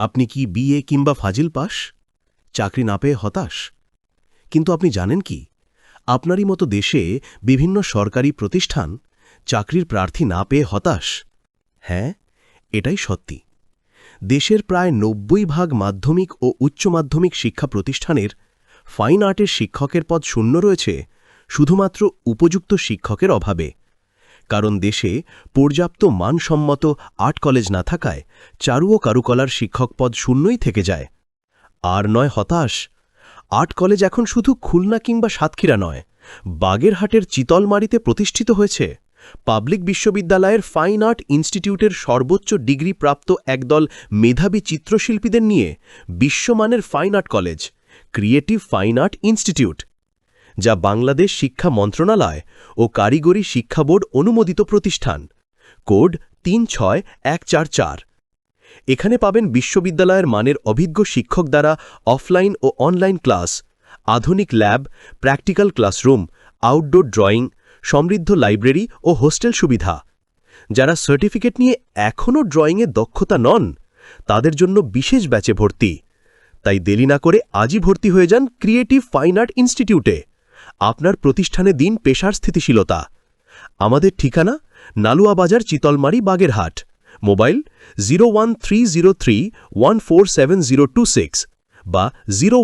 আপনি কি বিএ কিংবা ফাজিল পাস? চাকরি না পেয়ে হতাশ? কিন্তু আপনি জানেন কি? আপনারই মতো দেশে বিভিন্ন সরকারি প্রতিষ্ঠান চাকরির প্রার্থী না পেয়ে হতাশ। হ্যাঁ এটাই সত্যি। দেশের প্রায় নব্বই ভাগ মাধ্যমিক ও উচ্চ মাধ্যমিক শিক্ষা প্রতিষ্ঠানের ফাইন আর্টের শিক্ষকের পদ শূন্য রয়েছে, শুধুমাত্র উপযুক্ত শিক্ষকের অভাবে। কারণ দেশে পর্যাপ্ত মানসম্মত আর্ট কলেজ না থাকায় চারু ও কারুকলার শিক্ষক পদ শূন্যই থেকে যায়। আর নয় হতাশ, আর্ট কলেজ এখন শুধু খুলনা কিংবা সাতক্ষীরা নয়, বাগেরহাটের চিতলমারিতে প্রতিষ্ঠিত হয়েছে। পাবলিক বিশ্ববিদ্যালয়ের ফাইন আর্ট ইনস্টিটিউটের সর্বোচ্চ ডিগ্রি প্রাপ্ত একদল মেধাবী চিত্রশিল্পীদের নিয়ে বিশ্বমানের fine art college, creative fine art institute. যা বাংলাদেশ শিক্ষা মন্ত্রণালয় ও কারিগরি শিক্ষা বোর্ড অনুমোদিত প্রতিষ্ঠান। কোড তিন ছয় এক চার চার। এখানে পাবেন বিশ্ববিদ্যালয়ের মানের অভিজ্ঞ শিক্ষক দ্বারা অফলাইন ও অনলাইন ক্লাস, আধুনিক lab, practical classroom, outdoor drawing, সমৃদ্ধ লাইব্রেরি ও হোস্টেল সুবিধা। যারা সার্টিফিকেট নিয়ে এখনও ড্রয়িংয়ে দক্ষতা নন, তাদের জন্য বিশেষ ব্যাচে ভর্তি। তাই দেরি না করে আজই ভর্তি হয়ে যান ক্রিয়েটিভ ফাইন আর্ট ইনস্টিটিউটে। আপনার প্রতিষ্ঠানে দিন পেশার স্থিতিশীলতা। আমাদের ঠিকানা নালুয়া বাজার চিতলমারি বাগেরহাট। মোবাইল জিরো বা জিরো